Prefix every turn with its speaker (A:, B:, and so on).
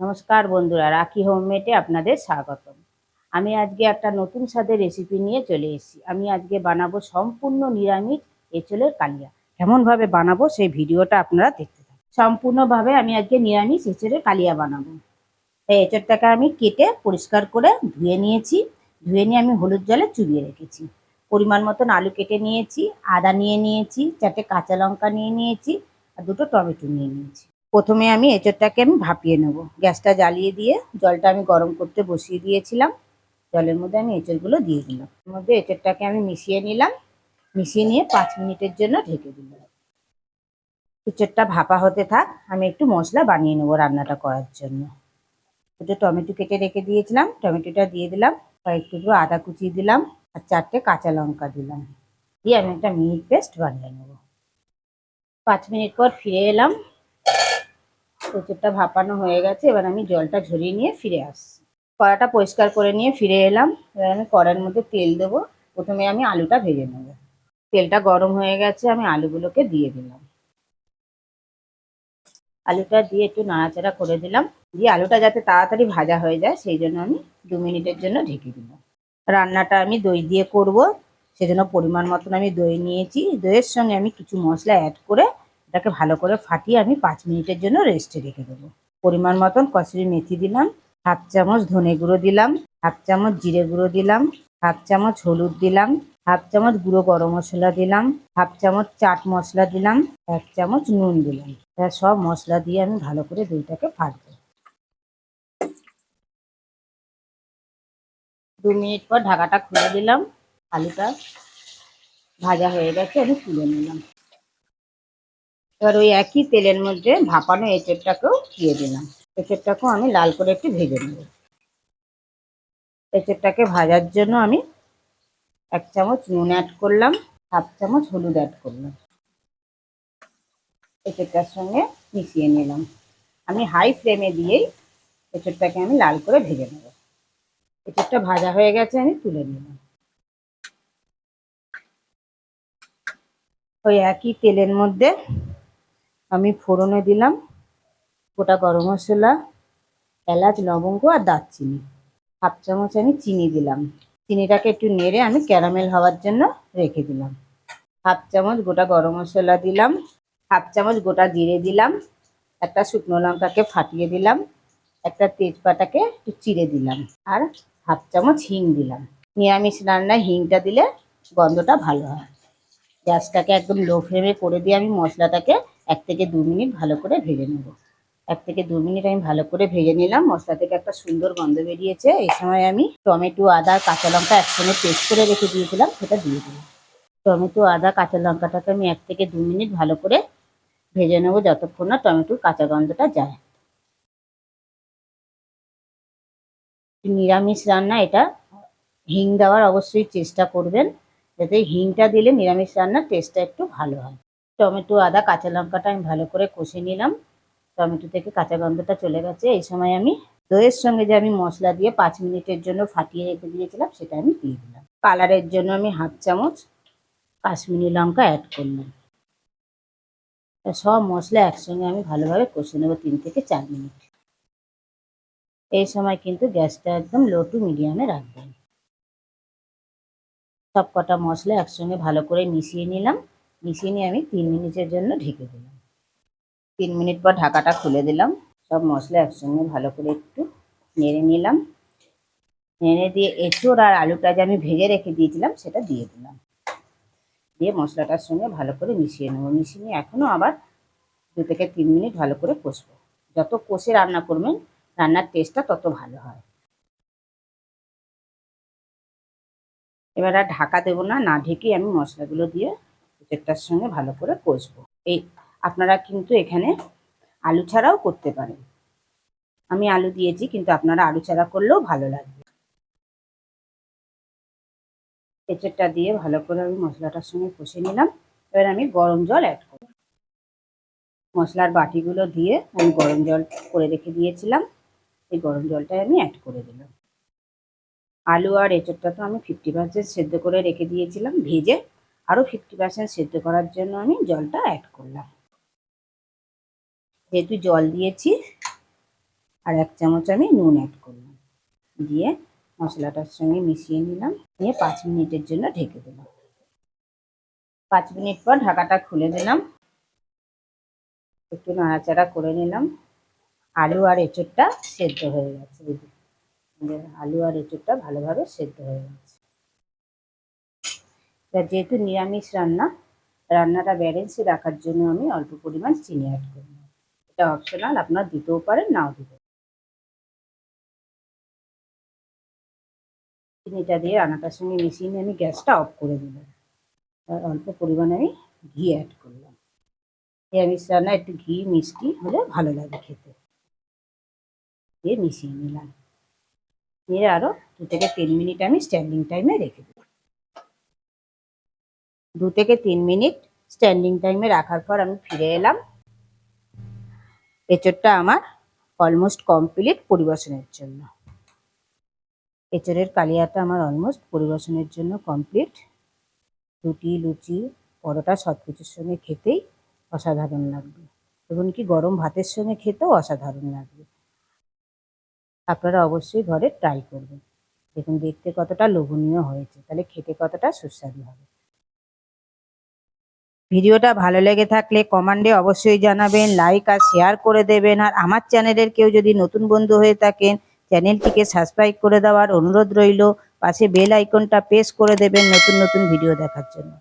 A: নমস্কার বন্ধুরা, রাখি হোমমেটে আপনাদের স্বাগতম। আমি আজকে একটা নতুন স্বাদের রেসিপি নিয়ে চলে এসেছি। আমি আজকে বানাবো সম্পূর্ণ নিরামিষ এঁচলের কালিয়া। কেমনভাবে বানাবো সেই ভিডিওটা আপনারা দেখতে থাকুন। সম্পূর্ণভাবে আমি আজকে নিরামিষ এঁচলের কালিয়া বানাবো। এই এঁচড়টাকে আমি কেটে পরিষ্কার করে ধুয়ে নিয়েছি। ধুয়ে নিয়ে আমি হলুদ জলে চুবিয়ে রেখেছি। পরিমাণ মতন আলু কেটে নিয়েছি, আদা নিয়ে নিয়েছি, চারটে কাঁচা লঙ্কা নিয়ে নিয়েছি, আর দুটো টমেটো নিয়ে নিয়েছি। প্রথমে আমি এঁচড়টাকে আমি ভাপিয়ে নেব। গ্যাসটা জ্বালিয়ে দিয়ে জলটা আমি গরম করতে বসিয়ে দিয়েছিলাম। জলের মধ্যে আমি এঁচড়গুলো দিয়ে দিলাম। এর মধ্যে এঁচড়টাকে আমি মিশিয়ে নিলাম। মিশিয়ে নিয়ে পাঁচ মিনিটের জন্য ঢেকে দিলাম। এঁচড়টা ভাপা হতে থাক, আমি একটু মশলা বানিয়ে নেব রান্নাটা করার জন্য। দুটো টমেটো কেটে রেখে দিয়েছিলাম। টমেটোটা দিয়ে দিলাম কয়েক টুকরো আদা কুচিয়ে দিলাম আর চারটে কাঁচা লঙ্কা দিলাম। দিয়ে আমি একটা মিনিট পেস্ট বানিয়ে নেব। পাঁচ মিনিট পর ফিরে এলাম। প্রচুরটা ভাপানো হয়ে গেছে, এবার আমি জলটা ঝরিয়ে নিয়ে ফিরে আসছি। কড়াটা পরিষ্কার করে নিয়ে ফিরে এলাম, এবার আমি কড়ার মধ্যে তেল দেবো। প্রথমে আমি আলুটা ভেজে নেব। তেলটা গরম হয়ে গেছে, আমি আলুগুলোকে দিয়ে দিলাম। আলুটা দিয়ে একটু নাড়াচাড়া করে দিলাম। দিয়ে আলুটা যাতে তাড়াতাড়ি ভাজা হয়ে যায়, সেই জন্য আমি দু মিনিটের জন্য ঢেকে দিলাম। রান্নাটা আমি দই দিয়ে করব, সেজন্য পরিমাণ মতন আমি দই নিয়েছি। দইয়ের সঙ্গে আমি কিছু মশলা অ্যাড করে এটাকে ভালো করে ফাটিয়ে আমি পাঁচ মিনিটের জন্য রেস্টে রেখে দেবো। পরিমাণ মতন কচুরি মেথি দিলাম, হাফ চামচ ধনে গুঁড়ো দিলাম, হাফ চামচ জিরে গুঁড়ো দিলাম, হাফ চামচ হলুদ দিলাম, হাফ চামচ গুঁড়ো গরম মশলা দিলাম, হাফ চামচ চাট মশলা দিলাম, এক চামচ নুন দিলাম। সব মশলা দিয়ে আমি ভালো করে দইটাকে ফাটবো। দু মিনিট পর ঢাকাটা খুলে দিলাম, আলুটা ভাজা হয়ে গেছে, আমি তুলে নিলাম। এবার ওই একই তেলের মধ্যে ভাপানো এঁচড়টাকেও দিয়ে দিলাম। এঁচড়টাকেও আমি লাল করে একটু ভেজে নেব। এঁচড়টাকে ভাজার জন্য আমি এক চামচ নুন অ্যাড করলাম, হাফ চামচ হলুদ অ্যাড করলাম। এঁচড়টার সঙ্গে মিশিয়ে নিলাম। আমি হাই ফ্লেমে দিয়েই এঁচড়টাকে আমি লাল করে ভেজে নেব। এঁচড়টা ভাজা হয়ে গেছে, আমি তুলে নিলাম। ওই একই তেলের মধ্যে আমি ফোড়নে দিলাম গোটা গরম মশলা, এলাচ, লবঙ্গ আর দারচিনি। হাফ চামচ আমি চিনি দিলাম। চিনিটাকে একটু নেড়ে আমি ক্যারামেল হওয়ার জন্য রেখে দিলাম। হাফ চামচ গোটা গরম মশলা দিলাম, হাফ চামচ গোটা জিরে দিলাম, একটা শুকনো লঙ্কাকে ফাটিয়ে দিলাম, একটা তেজপাতাকে একটু চিড়ে দিলাম আর হাফ চামচ হিং দিলাম। নিরামিষ রান্নায় হিংটা দিলে গন্ধটা ভালো হয়। গ্যাসটাকে একদম লো ফ্লেমে করে দিয়ে আমি মশলাটাকে এক থেকে দু মিনিট ভালো করে ভেজে নেব। এক থেকে দু মিনিট আমি ভালো করে ভেজে নিলাম। মশলা থেকে একটা সুন্দর গন্ধ বেরিয়েছে। এই সময় আমি টমেটো, আদা, কাঁচা লঙ্কা একসঙ্গে পেস্ট করে রেখে দিয়েছিলাম, সেটা দিয়ে দিলাম। টমেটো, আদা, কাঁচা লঙ্কাটাকে আমি এক থেকে দু মিনিট ভালো করে ভেজে নেব যতক্ষণ না টমেটোর কাঁচা গন্ধটা যায়। নিরামিষ রান্না এটা। হিং দেওয়ার অবশ্যই চেষ্টা করবেন। যাতে হিংটা দিলে নিরামিষ রান্নার টেস্টটা একটু ভালো হয়। টমেটো, আদা, কাঁচা লঙ্কাটা আমি ভালো করে কষে নিলাম। টমেটো থেকে কাঁচা গন্ধটা চলে গেছে। এই সময় আমি দইয়ের সঙ্গে যে আমি মশলা দিয়ে পাঁচ মিনিটের জন্য ফাটিয়ে রেখে দিয়েছিলাম, সেটা আমি দিয়ে দিলাম। কালারের জন্য আমি হাফ চামচ কাশ্মীরি লঙ্কা অ্যাড করলাম। সব মশলা একসঙ্গে আমি ভালোভাবে কষে নেব তিন থেকে চার মিনিট। এই সময় কিন্তু গ্যাসটা একদম লো টু মিডিয়ামে রাখবেন। সব কটা মশলা একসঙ্গে ভালো করে মিশিয়ে নিলাম। মিশিয়ে নিয়ে আমি তিন মিনিটের জন্য ঢেকে দিলাম। তিন মিনিট পর ঢাকাটা খুলে দিলাম। সব মশলা একসঙ্গে ভালো করে একটু নেড়ে নিলাম। নেড়ে দিয়ে এঁচোড় আর আলুটা যে আমি ভেজে রেখে দিয়েছিলাম, সেটা দিয়ে দিলাম। দিয়ে মশলাটার সঙ্গে ভালো করে মিশিয়ে নেব। মিশিয়ে নিয়ে এখনও আবার দু থেকে তিন মিনিট ভালো করে কষবো। যত কষে রান্না করবেন, রান্নার টেস্টটা তত ভালো হয়। এবার আর ঢাকা দেবো না না ঢেকে আমি মশলাগুলো দিয়ে এটার সঙ্গে ভালো করে কষবো। এই আপনারা কিন্তু এখানে আলু ছাড়াও করতে পারেন। আমি আলু দিয়েছি, কিন্তু আপনারা আলু ছাড়া করলেও ভালো লাগবে। এঁচড়টা দিয়ে ভালো করে আমি মশলাটার সঙ্গে কষে নিলাম। এবার আমি গরম জল অ্যাড করব। মশলার বাটিগুলো দিয়ে আমি গরম জল করে রেখে দিয়েছিলাম। এই গরম জলটাই আমি অ্যাড করে দিলাম। আলু আর এঁচড়টা তো আমি ফিফটি পার্সেন্ট সেদ্ধ করে রেখে দিয়েছিলাম, ভেজে আরও ফিফটি পার্সেন্ট সেদ্ধ করার জন্য আমি জলটা অ্যাড করলাম। যেহেতু জল দিয়েছি, আর এক চামচ আমি নুন অ্যাড করলাম। দিয়ে মশলাটার সঙ্গে মিশিয়ে নিলাম। নিয়ে পাঁচ মিনিটের জন্য ঢেকে দিলাম। পাঁচ মিনিট পর ঢাকাটা খুলে দিলাম। একটু নাড়াচাড়া করে নিলাম। আলু আর এঁচোড়টা সেদ্ধ হয়ে গেছে। আলু আর এঁচোড়টা ভালোভাবে সেদ্ধ হয়ে গেছে। যেহেতু নিরামিষ রান্না, রান্নাটা ব্যালেন্সে রাখার জন্য আমি অল্প পরিমাণ চিনি অ্যাড করলাম এটা অপশনাল আপনারা দিতেও পারেন, নাও দিতে চিনিটা দিয়ে রান্নাটার সঙ্গে মিশিয়ে নিয়ে আমি গ্যাসটা অফ করে দিলাম আর অল্প পরিমাণে আমি ঘি অ্যাড করলাম। নিরামিষ রান্না, একটু ঘি, মিষ্টি হলে ভালো লাগে খেতে। দিয়ে মিশিয়ে নিলাম। নিয়ে আরও দু থেকে তিন মিনিট আমি স্ট্যান্ডিং টাইমে রেখে দিই দু থেকে তিন মিনিট স্ট্যান্ডিং টাইমে রাখার পর আমি ফিরে এলাম। এঁচোড়টা আমার অলমোস্ট কমপ্লিট পরিবেশনের জন্য। এঁচোড়ের কালিয়াটা আমার অলমোস্ট পরিবেশনের জন্য কমপ্লিট রুটি, লুচি, পরোটা সব কিছুর সঙ্গে খেতেই অসাধারণ লাগবে। এমনকি গরম ভাতের সঙ্গে খেতেও অসাধারণ লাগবে। আপনারা অবশ্যই ঘরে ট্রাই করবেন। দেখুন, দেখতে কতটা লোভনীয় হয়েছে। তাহলে খেতে কতটা সুস্বাদু হবে। ভিডিওটা ভালো লেগে থাকলে কমান্ডে অবশ্যই জানাবেন, লাইক আর শেয়ার করে দেবেন। আর আমার চ্যানেলের কেউ যদি নতুন বন্ধু হয়ে থাকেন, চ্যানেলটিকে সাবস্ক্রাইব করে দেওয়ার অনুরোধ রইল। পাশে বেল আইকনটা প্রেস করে দেবেন নতুন নতুন ভিডিও দেখার জন্য।